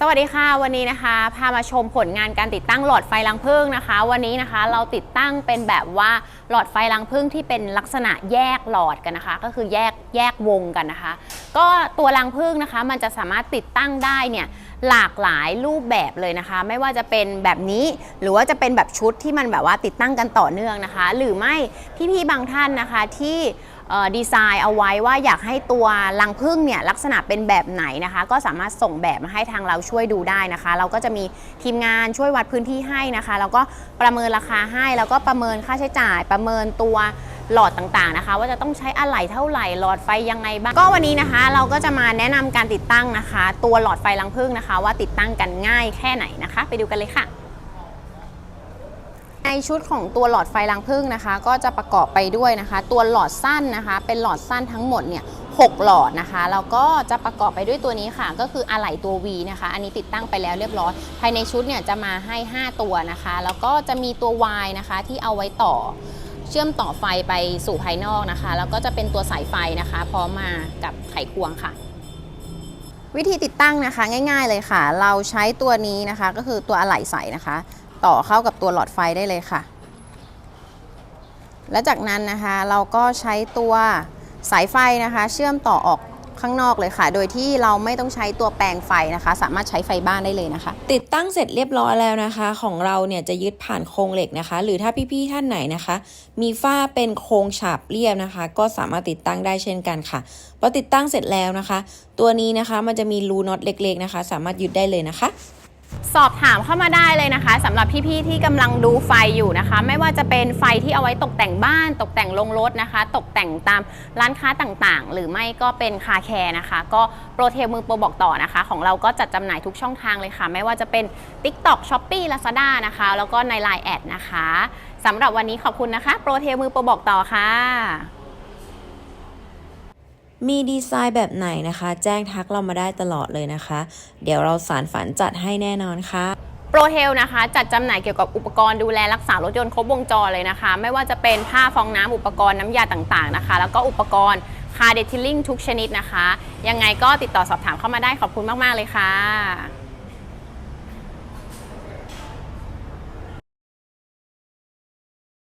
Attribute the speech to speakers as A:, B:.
A: สวัสดีค่ะวันนี้นะคะ พามาชมผลงานการติดตั้งหลอดไฟรังผึ้งนะคะ วันนี้นะคะเราติดตั้งเป็นแบบว่าหลอดไฟรังผึ้งที่เป็นลักษณะแยกหลอดกันนะคะ ก็คือแยกแยกวงกันนะคะ ก็ตัวรังผึ้งนะคะ มันจะสามารถติดตั้งได้เนี่ยหลากหลายรูปแบบเลยนะคะ ไม่ว่าจะเป็นแบบนี้หรือว่าจะเป็นแบบชุดที่มันแบบว่าติดตั้งกันต่อเนื่องนะคะ หรือไม่พี่ๆบางท่านนะคะที่ ดีไซน์เอาไว้ว่าอยากให้ตัวรังผึ้งเนี่ยลักษณะเป็นแบบไหนนะคะ ก็สามารถส่งแบบมาให้ทางเราช่วยดูได้นะคะ เราก็จะมีทีมงานช่วยวัดพื้นที่ให้นะคะ แล้วก็ประเมินราคาให้ แล้วก็ประเมินค่าใช้จ่าย ประเมินตัวหลอดต่างๆนะคะ ว่าจะต้องใช้อะไหล่เท่าไหร่หลอดไฟยังไงบ้างก็วันนี้นะคะ เราก็จะมาแนะนำการติดตั้งนะคะ ตัวหลอดไฟรังผึ้งนะคะ ว่าติดตั้งกันง่ายแค่ไหนนะคะ ไปดูกันเลยค่ะ ชุดของตัวหลอดไฟรังผึ้งนะคะ ก็จะประกอบไปด้วยนะคะ ตัวหลอดสั้นนะคะ เป็นหลอดสั้นทั้งหมดเนี่ยหกหลอดนะคะแล้วก็จะประกอบไปด้วยตัวนี้ค่ะ ก็คืออะไหล่ตัว V นะคะ อันนี้ติดตั้งไปแล้วเรียบร้อย ภายในชุดเนี่ยจะมาให้ 5 ตัวนะคะ แล้วก็จะมีตัว Y นะคะที่เอาไว้ต่อ เชื่อมต่อไฟไปสู่ภายนอกนะคะ แล้วก็จะเป็นตัวสายไฟนะคะพร้อมมากับไขควงค่ะ วิธีติดตั้งนะคะง่าย ๆเลยค่ะ เราใช้ตัวนี้นะคะ ก็คือตัวอะไหล่ใสนะคะ ต่อเข้ากับตัวหลอดไฟได้เลยค่ะ และจากนั้นนะคะเราก็ใช้ตัวสายไฟนะคะ เชื่อมต่อออกข้างนอกเลยค่ะ โดยที่เราไม่ต้องใช้ตัวแปลงไฟนะคะ สามารถใช้ไฟบ้านได้เลยนะคะ
B: ติดตั้งเสร็จเรียบร้อยแล้วนะคะ ของเราเนี่ยจะยึดผ่านโครงเหล็กนะคะ หรือถ้าพี่ๆท่านไหนนะคะ มีฝ้าเป็นโครงฉาบเรียบนะคะ ก็สามารถติดตั้งได้เช่นกันค่ะพอติดตั้งเสร็จแล้วนะคะ ตัวนี้นะคะมันจะมีรูน็อตเล็ก ๆนะคะ สามารถยึดได้เลยนะคะ
A: สอบถามเข้ามาได้เลยนะคะสำหรับพี่ๆที่กำลังดูไฟอยู่นะคะ ไม่ว่าจะเป็นไฟที่เอาไว้ตกแต่งบ้าน ตกแต่งโรงรถนะคะ ตกแต่งตามร้านค้าต่างๆ หรือไม่ก็เป็นคาแคร์นะคะ ก็โปรเทลมือโปรบอกต่อนะคะ ของเราก็จัดจำหน่ายทุกช่องทางเลยค่ะ ไม่ว่าจะเป็น TikTok Shopee Lazada นะคะ แล้วก็ใน Line แอดนะคะสำหรับวันนี้ขอบคุณนะคะ โปรเทลมือโปรบอกต่อค่ะ
B: มีดีไซน์แบบไหนนะคะ แจ้งทักเรามาได้ตลอดเลยนะคะ เดี๋ยวเราสารฝันจัดให้แน่นอนค่ะ
A: โปรเทลนะคะ จัดจำหน่ายเกี่ยวกับอุปกรณ์ดูแลรักษารถยนต์ครบวงจรเลยนะคะ ไม่ว่าจะเป็นผ้าฟองน้ำอุปกรณ์น้ำยาต่างๆนะคะ แล้วก็อุปกรณ์คาร์เดทิลลิ่งทุกชนิดนะคะ ยังไงก็ติดต่อสอบถามเข้ามาได้ขอบคุณมาก ๆ เลยค่ะ